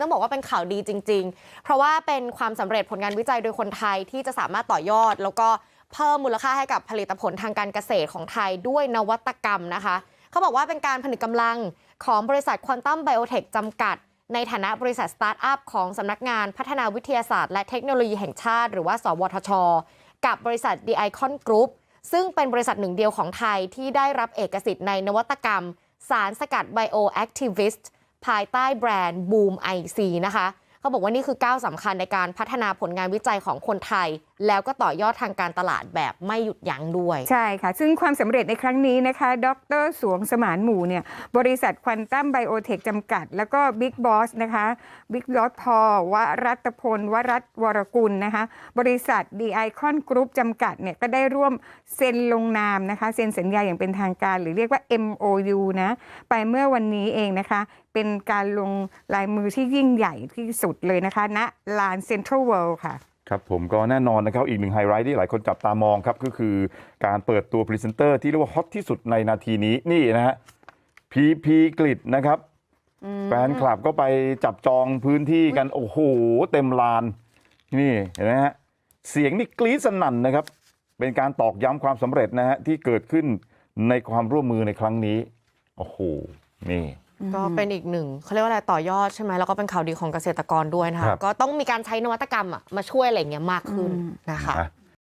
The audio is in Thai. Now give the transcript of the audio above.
ต้องบอกว่าเป็นข่าวดีจริง ๆ เพราะว่าเป็นความสำเร็จผลงานวิจัยโดยคนไทยที่จะสามารถต่อยอด แล้วก็เพิ่มมูลค่าให้กับผลิตผลทางการเกษตรของไทยด้วยนวัตกรรมนะคะ เขาบอกว่าเป็นการผนึกกำลังของบริษัทควอนตัมไบโอเทคจำกัด ในฐานะบริษัทสตาร์ทอัพของสำนักงานพัฒนาวิทยาศาสตร์และเทคโนโลยีแห่งชาติ หรือว่าสวทช กับบริษัท The Icon Group ซึ่งเป็นบริษัทหนึ่งเดียวของไทยที่ได้รับเอกสิทธิ์ในนวัตกรรม สารสกัดไบโอแอคทิวิสต์ ภายใต้แบรนด์บูมไอซีนะคะ เขาบอกว่านี่คือก้าวสำคัญในการพัฒนาผลงานวิจัยของคนไทย แล้วก็ต่อยอดทางการตลาดแบบไม่หยุดยั้งด้วยใช่ค่ะ ซึ่งความสำเร็จในครั้งนี้นะคะ ดรสวงสมานหมู่เนี่ยบริษัทควอนตั้มไบโอเทคจำกัด แล้วก็บิ๊กบอสนะคะบิ๊กบอสพอวรัตพลวรัตวรกุลนะคะบริษัทดีไอคอนกรุ๊ปจำกัดเนี่ยก็ได้ร่วมเซ็นลงนามนะคะเซ็นสัญญาอย่างเป็นทางการหรือเรียกว่า MOU นะไปเมื่อวันนี้เองนะคะ เป็นการลงลายมือที่ยิ่งใหญ่ที่สุดเลยนะคะณลานเซ็นทรัลเวิลด์ค่ะ ครับผมก็แน่นอนนะครับอีกหนึ่งไฮไลท์ที่หลายคนจับตามองครับก็คือการเปิดตัวพรีเซนเตอร์ที่เรียกว่าฮอตที่สุดในนาทีนี้นี่นะฮะพีพีกริดนะครับแฟนคลับก็ไปจับจองพื้นที่กัน โอ้โห เต็มลาน นี่เห็นไหมฮะเสียงนี่กรี๊ดสนั่นนะครับ เป็นการตอกย้ำความสำเร็จนะฮะที่เกิดขึ้นในความร่วมมือในครั้งนี้ โอ้โห นี่ ก็เป็นอีกหนึ่งเขาเรียกว่าอะไรต่อยอดใช่ไหมแล้วก็เป็นข่าวดีของเกษตรกรด้วยนะครัคะบก็ต้องมีการใช้นวัตกรรมอะมาช่วยอะไรอย่างเงี้ยมากขึ้นนะคะนะ